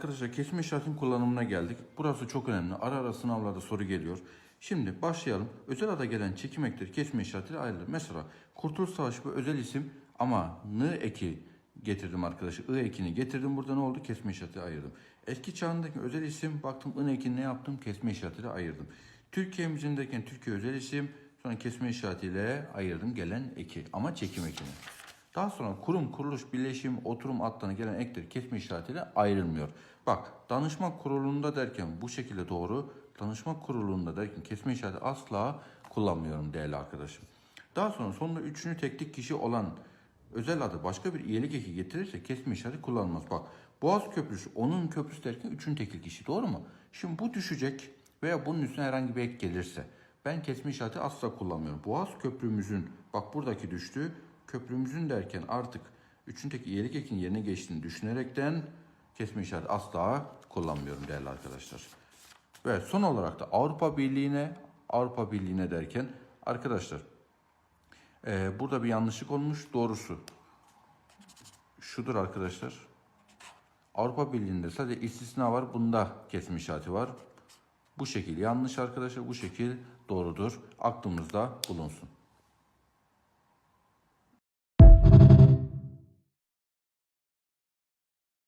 arkadaşlar kesme işaretin kullanımına geldik. Burası çok önemli. Ara ara sınavlarda soru geliyor. Şimdi başlayalım. Özel ada gelen çekim ekleri kesme işaretiyle ayrılır. Mesela Kurtuluş Savaşı bir özel isim ama n eki getirdim arkadaşlar. I ekini getirdim. Burada ne oldu? Kesme işaretiyle ayırdım. Eski çağındaki özel isim baktım I ekini ne yaptım? Kesme işaretiyle ayırdım. Türkiye müziğindeyken Türkiye özel isim sonra kesme işaretiyle ayırdım gelen eki ama çekim ekini. Daha sonra kurum, kuruluş, birleşim, oturum adlarına gelen ekleri kesme işaretiyle ayrılmıyor. Bak danışma kurulunda derken bu şekilde doğru, danışma kurulunda derken kesme işareti asla kullanmıyorum değerli arkadaşım. Daha sonra sonunda üçüncü teknik kişi olan özel adı başka bir iyilik eki getirirse kesme işareti kullanılmaz. Bak Boğaz Köprüsü onun köprüsü derken üçüncü tekil kişi doğru mu? Şimdi bu düşecek veya bunun üstüne herhangi bir ek gelirse ben kesme işareti asla kullanmıyorum. Boğaz Köprümüzün bak buradaki düştü köprümüzün derken artık üçündeki iyilik ekin yerine geçtiğini düşünerekten kesme işareti asla kullanmıyorum değerli arkadaşlar. Ve son olarak da Avrupa Birliği'ne Avrupa Birliği'ne derken arkadaşlar eee, burada bir yanlışlık olmuş doğrusu şudur arkadaşlar. Avrupa Birliği'nde sadece istisna var. Bunda kesme işareti var. Bu şekil yanlış arkadaşlar. Bu şekil doğrudur. Aklımızda bulunsun.